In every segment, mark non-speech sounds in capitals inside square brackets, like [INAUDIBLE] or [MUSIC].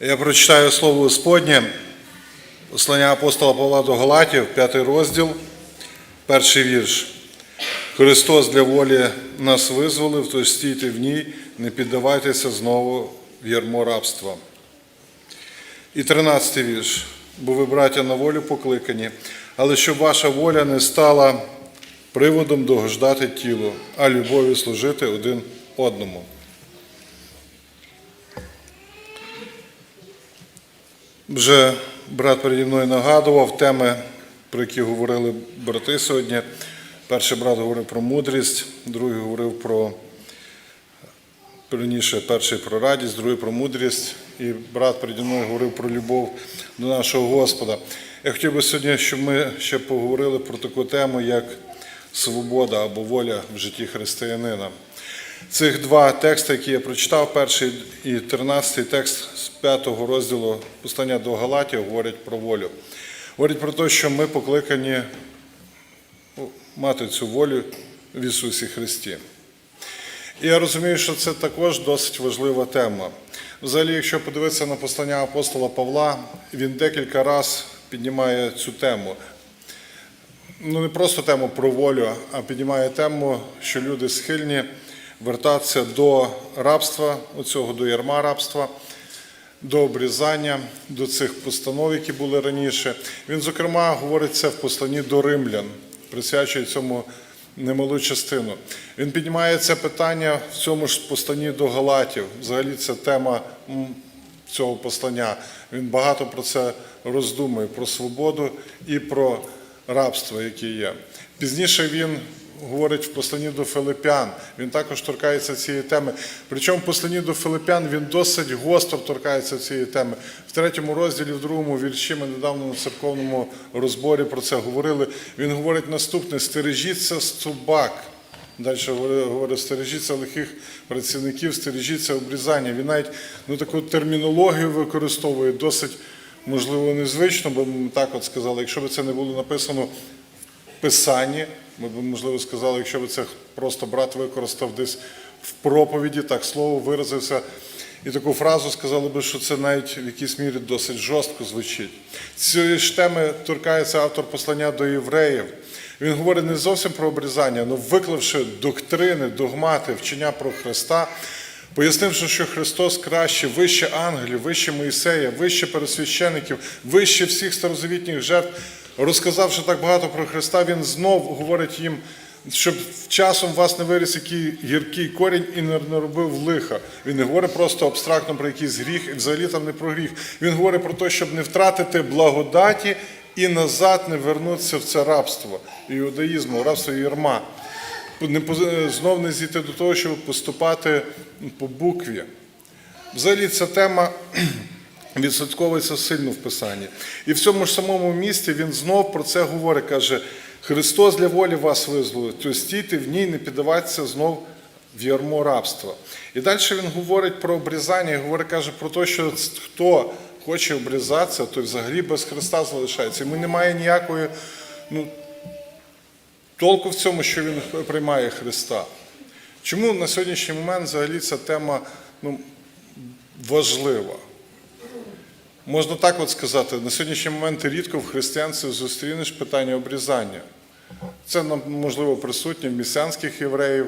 Я прочитаю слово Господнє, послання апостола Павла до Галатів, п'ятий розділ, перший вірш. Христос для волі нас визволив, то стійте в ній, не піддавайтеся знову в ярмо рабства. І тринадцятий вірш. Бо ви, браття, на волю покликані, але щоб ваша воля не стала приводом догождати тілу, а любові служити один одному. Вже брат переді мною нагадував теми, про які говорили брати сьогодні. Перший брат говорив про мудрість, другий говорив про Раніше перший про радість, другий про мудрість, і брат переді мною говорив про любов до нашого Господа. Я хотів би сьогодні, щоб ми ще поговорили про таку тему, як свобода або воля в житті християнина. Цих два тексти, які я прочитав, перший і тринадцятий текст з п'ятого розділу послання до Галатів, говорять про волю. Говорять про те, що ми покликані мати цю волю в Ісусі Христі. І я розумію, що це також досить важлива тема. Взагалі, якщо подивитися на послання апостола Павла, він декілька разів піднімає цю тему. Ну, не просто тему про волю, а піднімає тему, що люди схильні вертатися до рабства, оцього до ярма рабства, до обрізання, до цих постанов, які були раніше. Він, зокрема, говорить це в посланні до римлян, присвячує цьому немалу частину. Він піднімає це питання в цьому ж посланні до Галатів. Взагалі це тема цього послання. Він багато про це роздумує, про свободу і про рабство, яке є. Пізніше він говорить в посланні до Филипян. Він також торкається цієї теми. Причому в посланні до Филипян він досить гостро торкається цієї теми. В третьому розділі, в другому вірші, ми недавно на церковному розборі про це говорили. Він говорить наступне: стережіться собак. Далі говорить, стережіться лихих працівників, стережіться обрізання. Він навіть ну, таку термінологію використовує досить, можливо, незвично, бо ми так от сказали, якщо б це не було написано в Писанні, ми б, можливо, сказали, якщо б це просто брат використав десь в проповіді, так слово виразився. І таку фразу сказали би, що це навіть в якійсь мірі досить жорстко звучить. Цієї ж теми торкається автор послання до євреїв. Він говорить не зовсім про обрізання, але виклавши доктрини, догмати, вчення про Христа, пояснивши, що Христос краще, вище ангелів, вище Моїсея, вище пересвящеників, вище всіх старозавітніх жертв, розказавши так багато про Христа, він знов говорить їм, щоб часом вас не виріс який гіркий корінь і не наробив лиха. Він не говорить просто абстрактно про якийсь гріх, і взагалі там не про гріх. Він говорить про те, щоб не втратити благодаті і назад не вернутися в це рабство іудаїзму, рабство ярма. Не знов не зійти до того, щоб поступати по букві. Взагалі ця тема [CLEARS THROAT] відсотковується сильно в Писанні. І в цьому ж самому місті він знов про це говорить, каже, Христос для волі вас визволив, то стійте в ній, не піддавайтеся знов в ярмо рабства. І далі він говорить про обрізання, і говорить, каже про те, що хто хоче обрізатися, той взагалі без Христа залишається. Йому немає ніякої ну, толку в цьому, що він приймає Христа. Чому на сьогоднішній момент взагалі ця тема ну, важлива? Можна так от сказати, на сьогоднішній момент рідко в християнстві зустрінеш питання обрізання. Це нам, можливо присутнє в місіанських євреїв.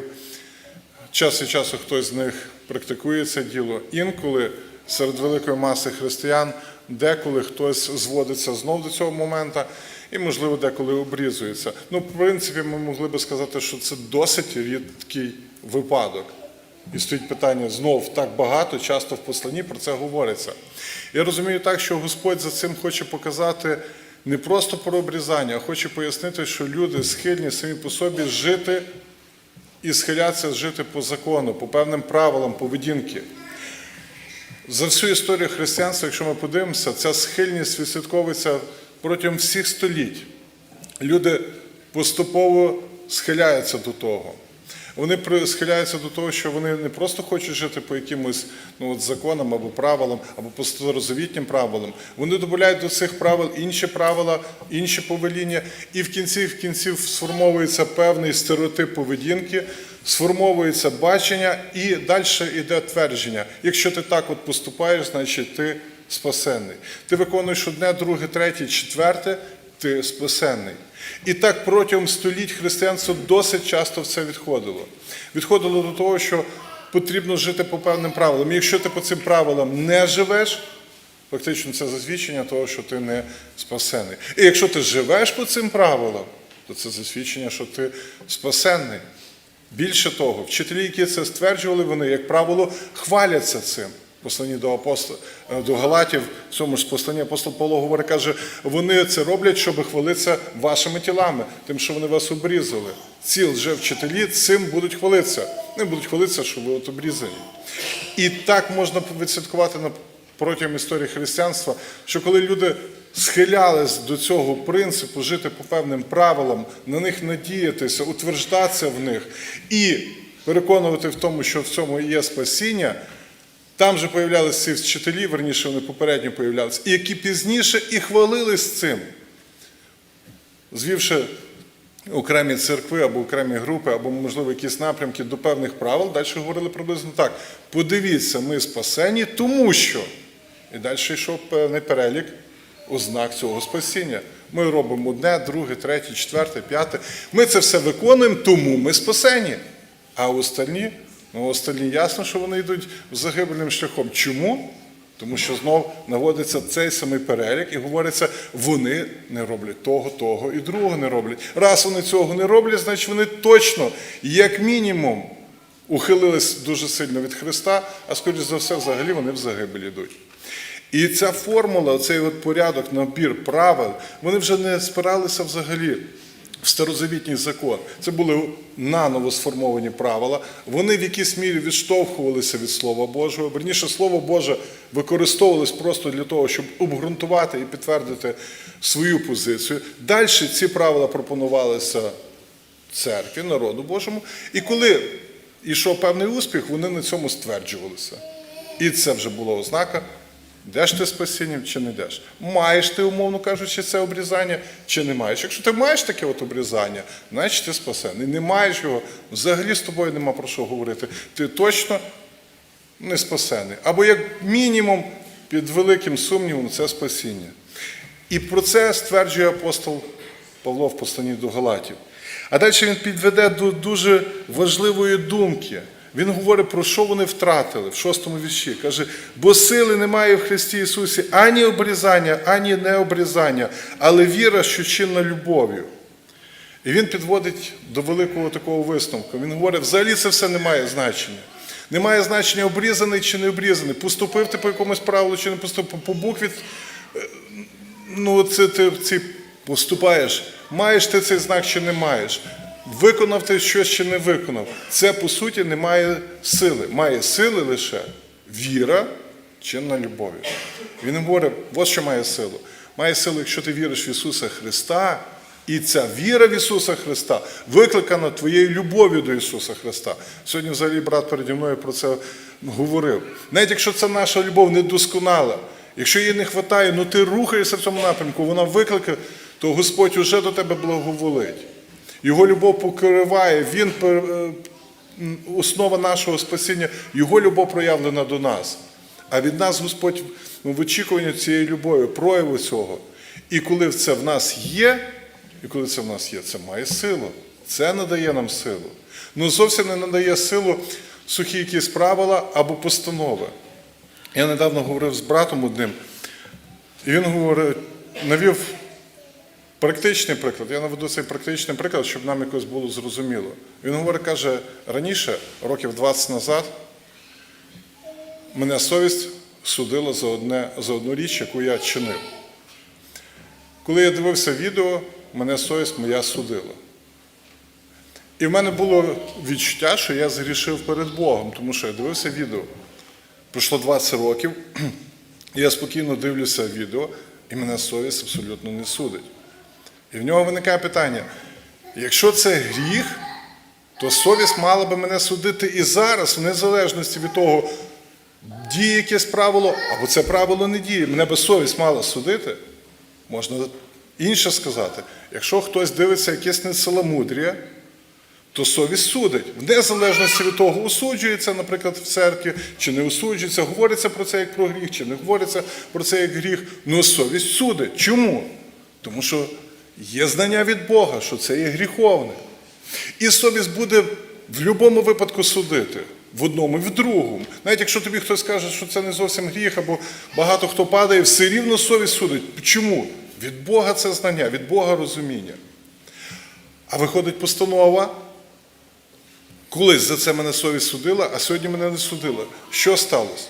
Час від часу хтось з них практикує це діло. Інколи серед великої маси християн, деколи хтось зводиться знов до цього моменту, і, можливо, деколи обрізується. Ну, в принципі, ми могли би сказати, що це досить рідкий випадок. І стоїть питання знов так багато, часто в посланні про це говориться. Я розумію так, що Господь за цим хоче показати не просто про обрізання, а хоче пояснити, що люди схильні самі по собі жити і схилятися жити по закону, по певним правилам поведінки. За всю історію християнства, якщо ми подивимося, ця схильність відслідковується протягом всіх століть. Люди поступово схиляються до того. Вони схиляються до того, що вони не просто хочуть жити по якимось ну, от законам або правилам, або по старозавітнім правилам. Вони додають до цих правил інші правила, інші повеління, і в кінці в кінців сформовується певний стереотип поведінки, сформовується бачення, і далі йде твердження. Якщо ти так от поступаєш, значить ти спасенний. Ти виконуєш одне, друге, третє, четверте, ти спасенний. І так протягом століть християнство досить часто в це відходило. Відходило до того, що потрібно жити по певним правилам. І якщо ти по цим правилам не живеш, фактично це засвідчення того, що ти не спасений. І якщо ти живеш по цим правилам, то це засвідчення, що ти спасенний. Більше того, вчителі, які це стверджували, вони, як правило, хваляться цим. Посланні до апостола до Галатів, в цьому ж посланні апостол Павло говорить, каже, вони це роблять, щоб хвалитися вашими тілами, тим, що вони вас обрізали. Ці лжевчителі цим будуть хвалитися. Не будуть хвалитися, що ви от обрізані. І так можна відслідкувати на протягом історії християнства, що коли люди схилялись до цього принципу жити по певним правилам, на них надіятися, утверждатися в них і переконувати в тому, що в цьому є спасіння, там же появлялися ці вчителі, верніше вони попередньо появлялися, які пізніше і хвалились цим, звівши окремі церкви або окремі групи, або, можливо, якісь напрямки до певних правил, далі говорили приблизно так. Подивіться, ми спасені, тому що. І далі йшов певний перелік ознак цього спасіння. Ми робимо одне, друге, третє, четверте, п'яте. Ми це все виконуємо, тому ми спасені. А остальні, ну остальні ясно, що вони йдуть загибельним шляхом. Чому? Тому що знов наводиться цей самий перелік і говориться, вони не роблять того, того і другого не роблять. Раз вони цього не роблять, значить вони точно, як мінімум, ухилились дуже сильно від Христа, а скоріш за все, взагалі вони в загибель йдуть. І ця формула, цей порядок, набір правил, вони вже не спиралися взагалі в старозавітній закон. Це були наново сформовані правила. Вони в якійсь мірі відштовхувалися від Слова Божого. Верніше, Слово Боже використовувалось просто для того, щоб обґрунтувати і підтвердити свою позицію. Далі ці правила пропонувалися церкві, народу Божому. І коли йшов певний успіх, вони на цьому стверджувалися. І це вже була ознака. Йдеш ти спасінням чи не йдеш? Маєш ти, умовно кажучи, це обрізання чи не маєш. Якщо ти маєш таке от обрізання, значить ти спасений. Не маєш його, взагалі з тобою нема про що говорити. Ти точно не спасений. Або як мінімум під великим сумнівом це спасіння. І про це стверджує апостол Павло в посланні до Галатів. А далі він підведе до дуже важливої думки. Він говорить, про що вони втратили в шостому вірші. Каже, бо сили немає в Христі Ісусі ані обрізання, ані необрізання, але віра, що чинна любов'ю. І він підводить до великого такого висновку. Він говорить, взагалі це все не має значення. Немає значення обрізаний чи не обрізаний. Поступив ти по якомусь правилу чи не поступив, по букві. е, Ну, це ти ці поступаєш. Маєш ти цей знак чи не маєш. Виконав ти щось чи не виконав. Це, по суті, не має сили. Має сили лише віра чинна любов'ю. Він говорить, ось що має силу. Має силу, якщо ти віриш в Ісуса Христа, і ця віра в Ісуса Христа викликана твоєю любов'ю до Ісуса Христа. Сьогодні взагалі брат переді мною про це говорив. Навіть якщо це наша любов недосконала, якщо її не вистачає, ну ти рухаєшся в цьому напрямку, вона викликає, то Господь уже до тебе благоволить. Його любов покриває, Він е, основа нашого спасіння, Його любов проявлена до нас. А від нас Господь в очікуванні цієї любові, прояву цього. І коли це в нас є, і коли це в нас є, це має силу. Це надає нам силу. Ну зовсім не надає силу сухі якісь правила або постанови. Я недавно говорив з братом одним, і він говорить, навів Практичний приклад. Я наведу цей практичний приклад, щоб нам якось було зрозуміло. Він говорить, каже, раніше, років 20 назад, мене совість судила за, одне, за одну річ, яку я чинив. Коли я дивився відео, мене совість моя судила. І в мене було відчуття, що я згрішив перед Богом, тому що я дивився відео. Пройшло 20 років, і [CLEARS THROAT] я спокійно дивлюся відео, і мене совість абсолютно не судить. І в нього виникає питання: якщо це гріх, то совість мала би мене судити і зараз, в незалежності від того, діє якесь правило, або це правило не діє. Мене би совість мала судити. Можна інше сказати. Якщо хтось дивиться якесь несаломудрія, то совість судить. В незалежності від того, осуджується, наприклад, в церкві, чи не осуджується, говориться про це як про гріх, чи не говориться про це як гріх, ну совість судить. Чому? Тому що є знання від Бога, що це є гріховне. І совість буде в будь-якому випадку судити. В одному і в другому. Навіть якщо тобі хтось каже, що це не зовсім гріх, або багато хто падає, все рівно совість судить. Чому? Від Бога це знання, від Бога розуміння. А виходить постанова. Колись за це мене совість судила, а сьогодні мене не судила. Що сталося?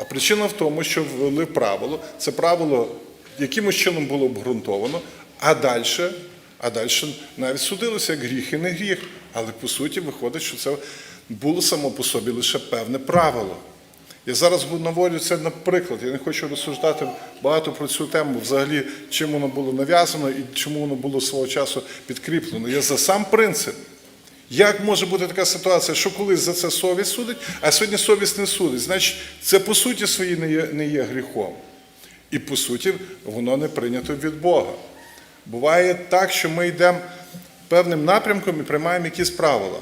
А причина в тому, що ввели правило. Це правило якимось чином було обґрунтовано, а далі, а далі навіть судилося як гріх і не гріх. Але по суті виходить, що це було само по собі лише певне правило. Я зараз наводю це на приклад. Я не хочу розсуждати багато про цю тему, взагалі, чим воно було нав'язано і чому воно було свого часу підкріплено. Я за сам принцип. Як може бути така ситуація, що колись за це совість судить, а сьогодні совість не судить? Значить, це по суті своїй не є, не є гріхом. І по суті, воно не прийнято від Бога. Буває так, що ми йдемо певним напрямком і приймаємо якісь правила.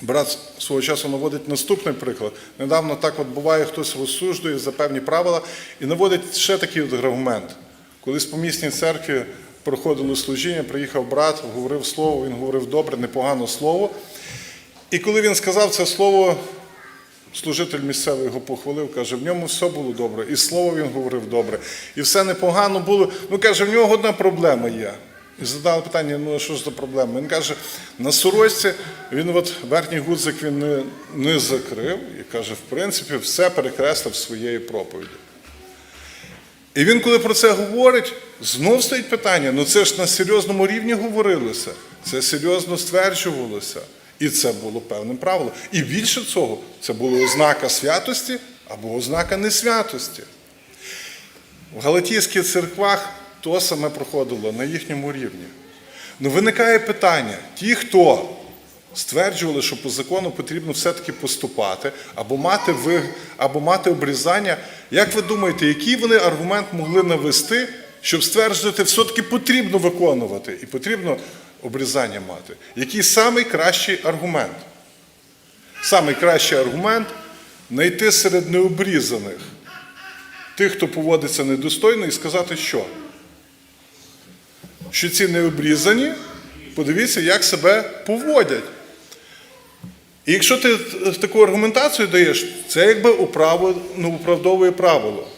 Брат свого часу наводить наступний приклад. Недавно так от буває, хтось розсуждує за певні правила і наводить ще такий от аргумент. Колись по місній церкві проходило служіння, приїхав брат, говорив слово, він говорив добре, непогане слово. І коли він сказав це слово, служитель місцевий його похвалив, каже, в ньому все було добре, і слово він говорив добре, і все непогано було. Ну, каже, в нього одна проблема є. І задали питання, ну що ж за проблема? Він каже, на сорочці він от верхній гудзик він не, не закрив і каже, в принципі, все перекреслив своєю проповіді. І він, коли про це говорить, знов стоїть питання: ну це ж на серйозному рівні говорилося, це серйозно стверджувалося. І це було певним правилом. І більше цього, це була ознака святості або ознака несвятості. В Галатійських церквах то саме проходило на їхньому рівні. Ну виникає питання: ті, хто стверджували, що по закону потрібно все-таки поступати, або мати ви, або мати обрізання, як ви думаєте, який вони аргумент могли навести, щоб стверджувати, все-таки потрібно виконувати і потрібно обрізання мати? Який самий кращий аргумент? Самий кращий аргумент знайти серед необрізаних тих, хто поводиться недостойно, і сказати, що? Що ці необрізані, подивіться, як себе поводять. І якщо ти таку аргументацію даєш, це якби управо, ну, правило.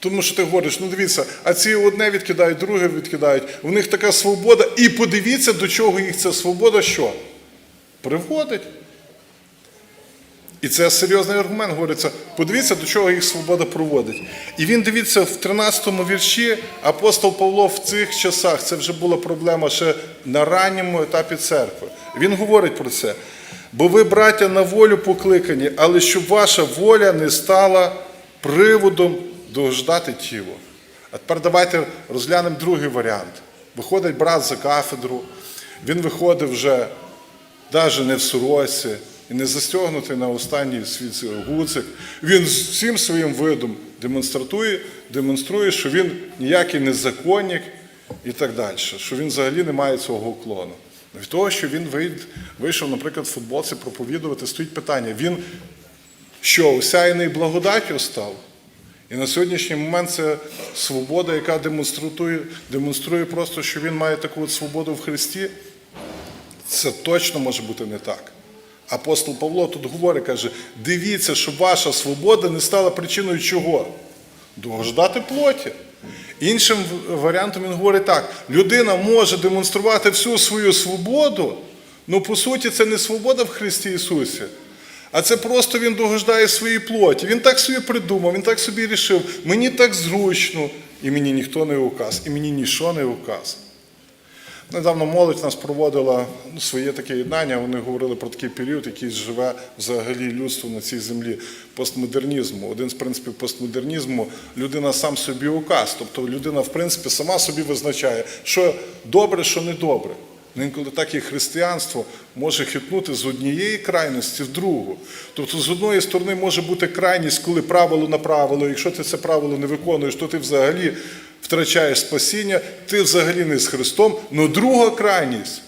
Тому що ти говориш, ну дивіться, а ці одне відкидають, друге відкидають, у них така свобода, і подивіться, до чого їх ця свобода що? Приводить. І це серйозний аргумент, говориться, подивіться, до чого їх свобода проводить. І він дивіться, в 13-му вірші апостол Павло в цих часах, це вже була проблема ще на ранньому етапі церкви. Він говорить про це. Бо ви, браття, на волю покликані, але щоб ваша воля не стала приводом дождати тіло. А тепер давайте розглянемо другий варіант. Виходить брат за кафедру, він виходить вже навіть не в сорочці, і не застягнутий на останній свій гуцик. Він всім своїм видом демонструє, демонструє, що він ніякий не законник і так далі, що він взагалі не має цього уклону. Від того, що він вийшов, наприклад, в футболці проповідувати, стоїть питання: він що, осяяний благодаттю став? І на сьогоднішній момент це свобода, яка демонструє, демонструє просто, що він має таку от свободу в Христі. Це точно може бути не так. Апостол Павло тут говорить, каже, дивіться, щоб ваша свобода не стала причиною чого? Догождати плоті. Іншим варіантом він говорить так: людина може демонструвати всю свою свободу, але по суті це не свобода в Христі Ісусі, а це просто він догождає своїй плоті. Він так собі придумав, він так собі рішив, мені так зручно, і мені ніхто не указ, і мені нічого не указ. Недавно молодь нас проводила своє таке єднання. Вони говорили про такий період, який живе взагалі людство на цій землі постмодернізму. Один з принципів постмодернізму людина сам собі указ. Тобто людина, в принципі, сама собі визначає, що добре, що не добре. Інколи так і християнство може хитнути з однієї крайності в другу. Тобто, з одної сторони може бути крайність, коли правило на правило, якщо ти це правило не виконуєш, то ти взагалі втрачаєш спасіння, ти взагалі не з Христом. Но друга крайність,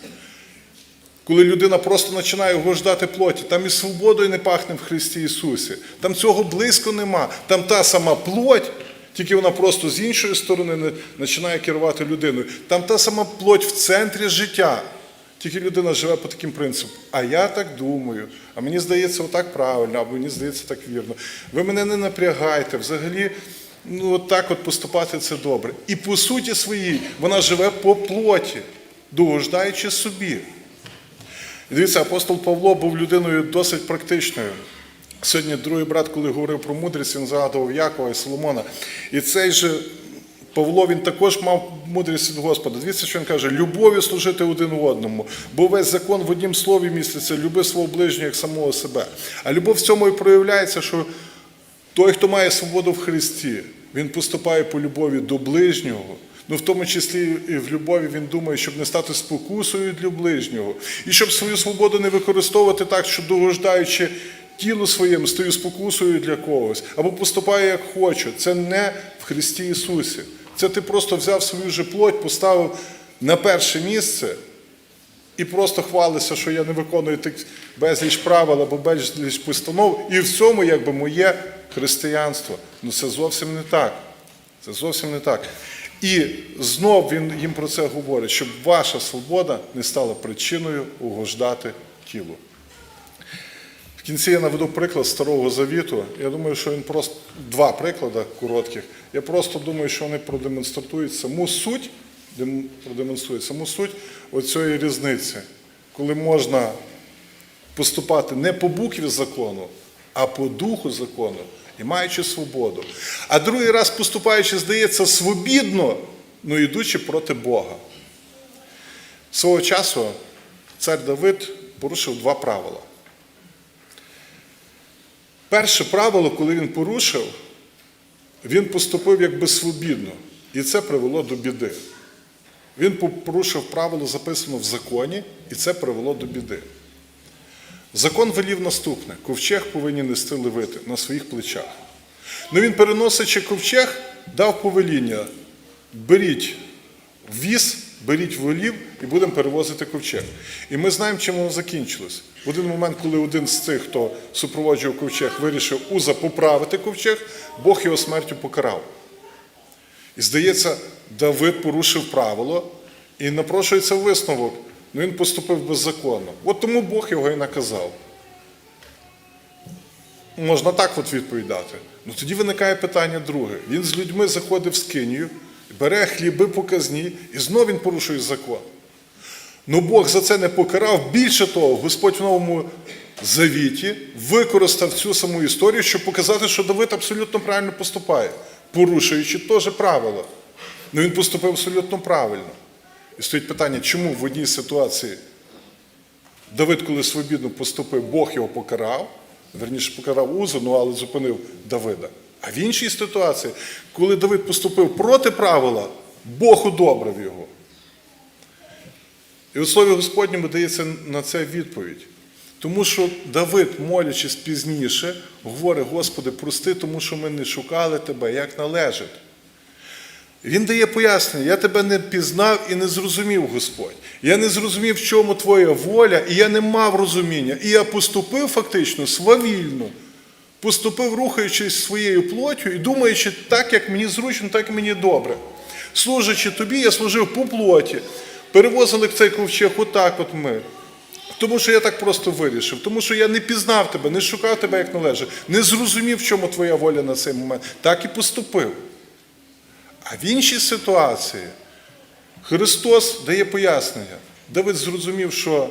коли людина просто починає угождати плоті, там і свободою не пахне в Христі Ісусі. Там цього близько нема. Там та сама плоть, тільки вона просто з іншої сторони починає керувати людиною. Там та сама плоть в центрі життя. Тільки людина живе по таким принципам. А я так думаю, а мені здається, отак правильно, або мені здається так вірно. Ви мене не напрягайте. Взагалі, ну от так от поступати це добре. І по суті своїй вона живе по плоті, догождаючи собі. І дивіться, апостол Павло був людиною досить практичною. Сьогодні другий брат, коли говорив про мудрість, він згадував Якова і Соломона. І цей же Павло він також мав мудрість від Господа. Дивіться, що він каже: любов'ю служити один одному, бо весь закон в однім слові міститься, люби свого ближнього як самого себе. А любов в цьому і проявляється, що той, хто має свободу в Христі, він поступає по любові до ближнього. Ну, в тому числі і в любові він думає, щоб не стати спокусою для ближнього. І щоб свою свободу не використовувати так, що догождаючи тілу своєму, стаю спокусою для когось, або поступає як хочу. Це не в Христі Ісусі. Це ти просто взяв свою же плоть, поставив на перше місце і просто хвалися, що я не виконую тих безліч правил або безліч постанов, і в цьому якби моє християнство. Ну це зовсім не так. Це зовсім не так. І знов він їм про це говорить, щоб ваша свобода не стала причиною угождати тілу. В кінці я наведу приклад Старого Завіту. Я думаю, що він просто два приклади коротких. Я просто думаю, що вони продемонструють саму суть, продемонструють саму суть оцієї різниці, коли можна поступати не по букві закону, а по духу закону і маючи свободу. А другий раз поступаючи, здається, свобідно, ну йдучи проти Бога. Свого часу цар Давид порушив два правила. Перше правило, коли він порушив, він поступив якби свобідно, і це привело до біди. Він порушив правило, записано в законі, і це привело до біди. Закон велів наступне: ковчег повинні нести левити на своїх плечах. Ну він, переносячи ковчег, дав повеління: беріть віз, беріть волів і будемо перевозити ковчег. І ми знаємо, чим воно закінчилось. В один момент, коли один з тих, хто супроводжував ковчег, вирішив уза поправити ковчег, Бог його смертю покарав. І здається, Давид порушив правило і напрошується висновок. Ну він поступив беззаконно. От тому Бог його і наказав. Можна так от відповідати. Ну тоді виникає питання друге. Він з людьми заходив в скинію, бере хліби показні, і знов він порушує закон. Ну Бог за це не покарав. Більше того, Господь в новому завіті використав цю саму історію, щоб показати, що Давид абсолютно правильно поступає, порушуючи теж правила. Ну він поступив абсолютно правильно. І стоїть питання, чому в одній ситуації Давид, коли свобідно поступив, Бог його покарав, верніше покарав Узу, ну але зупинив Давида. А в іншій ситуації, коли Давид поступив проти правила, Бог удобрив його. І у Слові Господньому дається на це відповідь. Тому що Давид, молячись пізніше, говорить, Господи, прости, тому що ми не шукали Тебе, як належить. Він дає пояснення, я тебе не пізнав і не зрозумів, Господь. Я не зрозумів, в чому твоя воля, і я не мав розуміння. І я поступив фактично свавільно, поступив, рухаючись своєю плоттю і думаючи, так, як мені зручно, так і мені добре. Служачи тобі, я служив по плоті. Перевозили цей ковчег отак от ми. Тому що я так просто вирішив, тому що я не пізнав тебе, не шукав тебе, як належить, не зрозумів, в чому твоя воля на цей момент. Так і поступив. А в іншій ситуації Христос дає пояснення. Давид зрозумів, що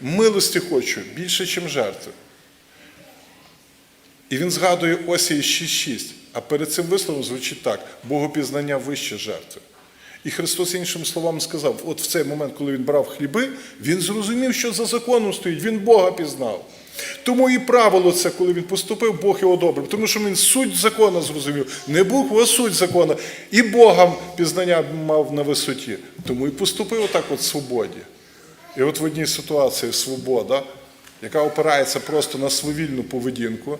милості хочу більше, ніж жертви. І він згадує Осії 6.6. А перед цим висловом звучить так: Богопізнання вище жертви. І Христос іншим словом сказав: от в цей момент, коли він брав хліби, він зрозумів, що за законом стоїть, він Бога пізнав. Тому і правило це, коли він поступив, Бог його одобрив. Тому що він суть закона зрозумів, не букву, а суть закона. І Бога пізнання мав на висоті. Тому і поступив отак от в свободі. І от в одній ситуації свобода, яка опирається просто на свавільну поведінку,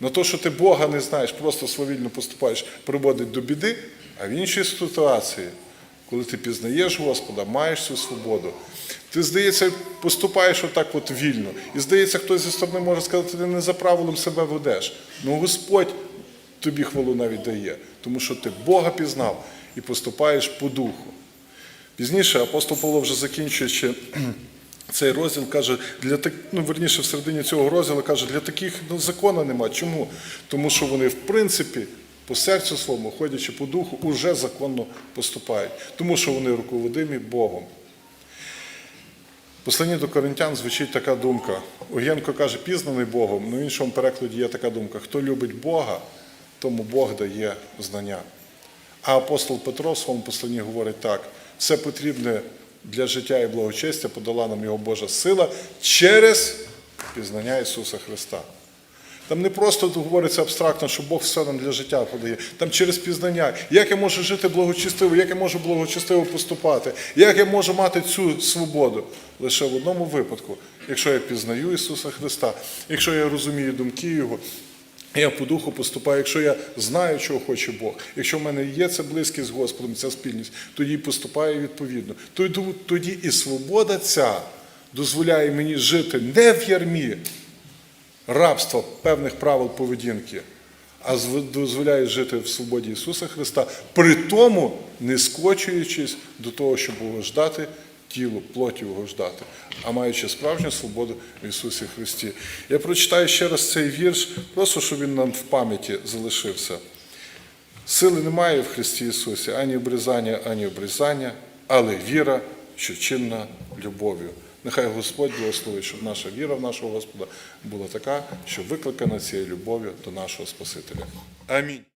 на те, що ти Бога не знаєш, просто свавільно поступаєш, приводить до біди, а в іншій ситуації Коли ти пізнаєш Господа, маєш цю свободу. Ти, здається, поступаєш отак от вільно. І здається, хтось зі сторони може сказати, ти не за правилом себе ведеш. Ну Господь тобі хвалу навіть дає, тому що ти Бога пізнав і поступаєш по духу. Пізніше апостол Павло, вже закінчуючи цей розділ, каже, для так, ну, верніше, в середині цього розділу каже, для таких ну, закону нема. Чому? Тому що вони, в принципі, по серцю своєму, ходячи по духу, уже законно поступають, тому що вони руководимі Богом. В Посланні до коринтян звучить така думка. Огенко каже, пізнаний Богом, але в іншому перекладі є така думка: хто любить Бога, тому Бог дає знання. А апостол Петро в своєму посланні говорить так: все потрібне для життя і благочестя подала нам його Божа сила через пізнання Ісуса Христа. Там не просто говориться абстрактно, що Бог все нам для життя подає. Там через пізнання, як я можу жити благочестиво, як я можу благочестиво поступати, як я можу мати цю свободу. Лише в одному випадку, якщо я пізнаю Ісуса Христа, якщо я розумію думки Його, я по духу поступаю, якщо я знаю, чого хоче Бог, якщо в мене є ця близькість з Господом, ця спільність, тоді поступаю відповідно. Тоді, і свобода ця дозволяє мені жити не в ярмі рабства певних правил поведінки, а дозволяє жити в свободі Ісуса Христа, при тому не скочуючись до того, щоб ждати тіло, плоті ждати, а маючи справжню свободу в Ісусі Христі. Я прочитаю ще раз цей вірш, просто щоб він нам в пам'яті залишився. Сили немає в Христі Ісусі ані обрізання, ані обрізання, але віра, що чинна любов'ю. Нехай Господь благословить, щоб наша віра в нашого Господа була така, що викликана цією любов'ю до нашого Спасителя. Амінь.